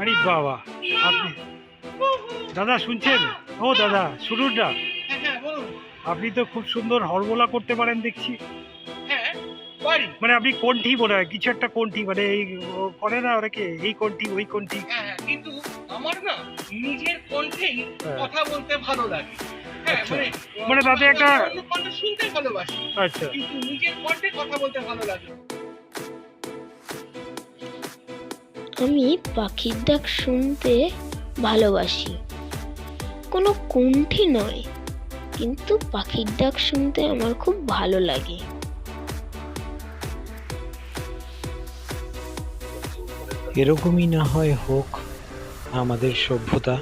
বাবা আপনি দাদা শুনছেন? ও দাদা বলুন আপনি তো খুব সুন্দর হরবোলা করতে পারেন দেখছি। মানে আপনি কোনটি মনে হয়? কিছু একটা কোনটি? মানে এই করে না অনেকে এই কোনটি ওই কোনটি? কিন্তু আমার না নিজের কণ্ঠেই। কথা বলতে ভালো লাগে। মানে মানে তাতে একটা- শুনতে ভালোবাসি। আচ্ছা। কিন্তু নিজের কণ্ঠে কথা বলতে ভালো লাগে আমি পাখির ডাক শুনতে ভালোবাসি। কোনো কণ্ঠী নয়, কিন্তু পাখির ডাক শুনতে আমার খুব ভালো লাগে। এরকমই না হয় হোক আমাদের সভ্যতা।